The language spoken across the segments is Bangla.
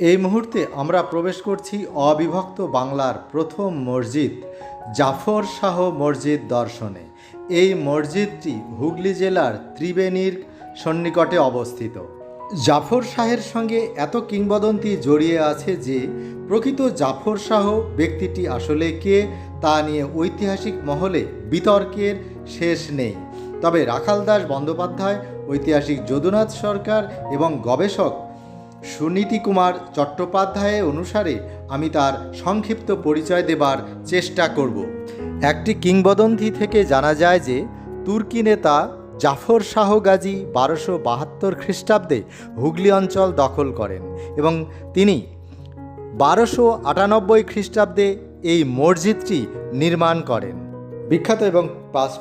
এই মুহূর্তে আমরা প্রবেশ করছি অবিভক্ত বাংলার প্রথম মসজিদ, জাফর শাহ মসজিদ দর্শনে। এই মসজিদটি হুগলি জেলার ত্রিবেণীর সন্নিকটে অবস্থিত। জাফর শাহের সঙ্গে এত কিংবদন্তি জড়িয়ে আছে যে, প্রকৃত জাফর শাহ ব্যক্তিটি আসলে কে তা নিয়ে ঐতিহাসিক মহলে বিতর্কের শেষ নেই। তবে রাখাল দাস বন্দ্যোপাধ্যায়, ঐতিহাসিক যদুনাথ সরকার এবং গবেষক সুনীতি কুমার চট্টোপাধ্যায় অনুসারে আমি তার সংক্ষিপ্ত পরিচয় দেবার চেষ্টা করব। একটি কিংবদন্তি থেকে জানা যায় যে, তুর্কি নেতা জাফর শাহ গাজী বারোশো বাহাত্তর খ্রিস্টাব্দে হুগলি অঞ্চল দখল করেন এবং তিনি বারোশো আটানব্বই খ্রিস্টাব্দে এই মসজিদটি নির্মাণ করেন। বিখ্যাত এবং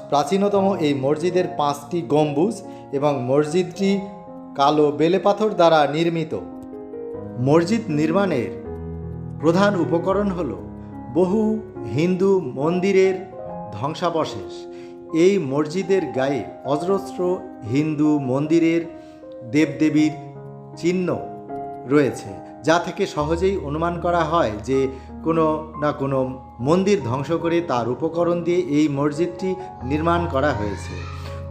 প্রাচীনতম এই মসজিদের পাঁচটি গম্বুজ এবং মসজিদটি কালো বেলেপাথর দ্বারা নির্মিত। মসজিদ নির্মাণের প্রধান উপকরণ হল বহু হিন্দু মন্দিরের ধ্বংসাবশেষ। এই মসজিদের গায়ে অজস্র হিন্দু মন্দিরের দেবদেবীর চিহ্ন রয়েছে, যা থেকে সহজেই অনুমান করা হয় যে কোনো না কোনো মন্দির ধ্বংস করে তার উপকরণ দিয়ে এই মসজিদটি নির্মাণ করা হয়েছে।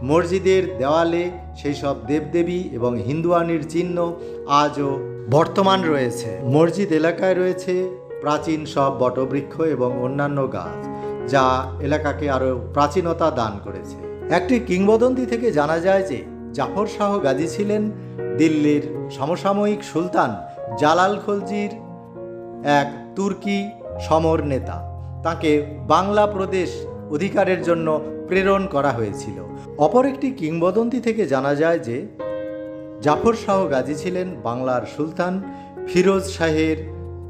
মসজিদের দেওয়ালে সেই সব দেবদেবী এবং হিন্দুয়ানির চিহ্ন আজও বর্তমান রয়েছে। মসজিদ এলাকায় রয়েছে প্রাচীন সব বটবৃক্ষ এবং অন্যান্য গাছ, যা এলাকাকে আরও প্রাচীনতা দান করেছে। একটি কিংবদন্তি থেকে জানা যায় যে, জাফর শাহ গাজী ছিলেন দিল্লির সমসাময়িক সুলতান জালাল খলজির এক তুর্কি সমর নেতা। তাকে বাংলা প্রদেশ অধিকারের জন্য প্রেরণ করা হয়েছিল। অপর একটি কিংবদন্তি থেকে জানা যায় যে জাফর শাহ গাজী ছিলেন বাংলার সুলতান ফিরোজ শাহের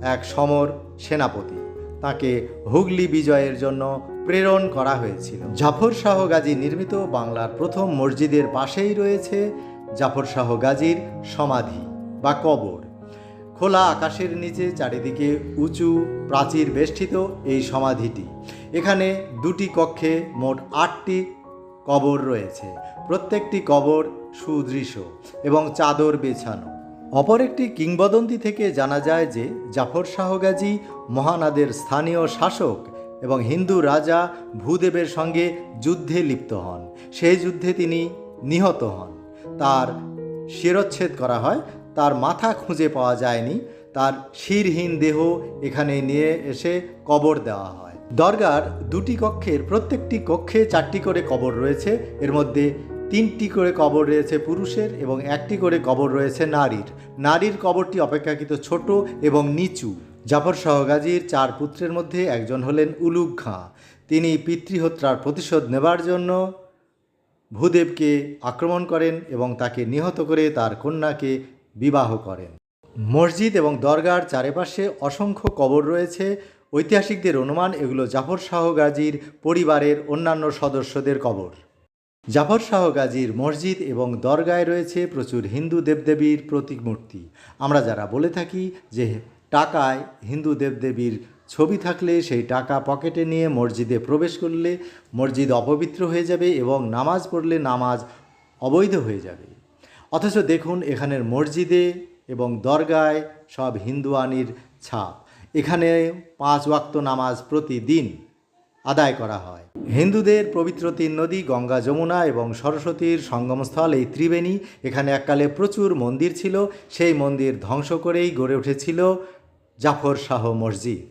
এক সমর সেনাপতি। তাকে হুগলি বিজয়ের জন্য প্রেরণ করা হয়েছিল। জাফর শাহ গাজী নির্মিত বাংলার প্রথম মসজিদের পাশেই রয়েছে জাফর শাহ গাজীর সমাধি বা কবর। খোলা আকাশের নিচে চারিদিকে উঁচু, প্রাচীর বেষ্টিত এই সমাধিটি। এখানে দুটি কক্ষে মোট আটটি কবর রয়েছে। প্রত্যেকটি কবর সুদৃশ্য এবং চাদর বেছানো। অপর একটি কিংবদন্তি থেকে জানা যায় যে, জাফর শাহ গাজী মহানাদের স্থানীয় শাসক এবং হিন্দু রাজা ভূদেবের সঙ্গে যুদ্ধে লিপ্ত হন। সেই যুদ্ধে তিনি নিহত হন। তার শিরচ্ছেদ করা হয়, তার মাথা খুঁজে পাওয়া যায়নি, তার শিরহীন দেহ এখানে নিয়ে এসে কবর দেওয়া হয়। দরগার দুটি কক্ষের প্রত্যেকটি কক্ষে চারটি করে কবর রয়েছে, এর মধ্যে তিনটি করে কবর রয়েছে পুরুষের এবং একটি করে কবর রয়েছে নারীর। নারীর কবরটি অপেক্ষাকৃত ছোট এবং নিচু। জাফর সহগাজীর চার পুত্রের মধ্যে একজন হলেন উলুগ খাঁ। তিনি পিতৃহত্যার প্রতিশোধ নেবার জন্য ভূদেবকে আক্রমণ করেন এবং তাকে নিহত করে তার কন্যাকে বিবাহ করেন। মসজিদ এবং দরগার চারিপাশে অসংখ্য কবর রয়েছে। ঐতিহাসিকদের অনুমান এগুলো জাফর শাহ গাজীর পরিবারের অন্যান্য সদস্যদের কবর। জাফর শাহ গাজীর মসজিদ এবং দরগায় রয়েছে প্রচুর হিন্দু দেবদেবীর প্রতিমূর্তি আমরা যারা বলে থাকি যে টাকায় হিন্দু দেবদেবীর ছবি থাকলে সেই টাকা পকেটে নিয়ে মসজিদে প্রবেশ করলে মসজিদ অপবিত্র হয়ে যাবে এবং নামাজ পড়লে নামাজ অবৈধ হয়ে যাবে। অথচ দেখুন এখানের মসজিদে এবং দরগায় সব হিন্দুয়ানির ছাপ। এখানে পাঁচ ওয়াক্ত নামাজ প্রতিদিন আদায় করা হয়। হিন্দুদের পবিত্র তিন নদী, গঙ্গা যমুনা এবং সরস্বতীর সঙ্গমস্থল এই ত্রিবেণী, এখানে এককালে প্রচুর মন্দির ছিল। সেই মন্দির ধ্বংস করেই গড়ে উঠেছিল জাফর শাহ মসজিদ।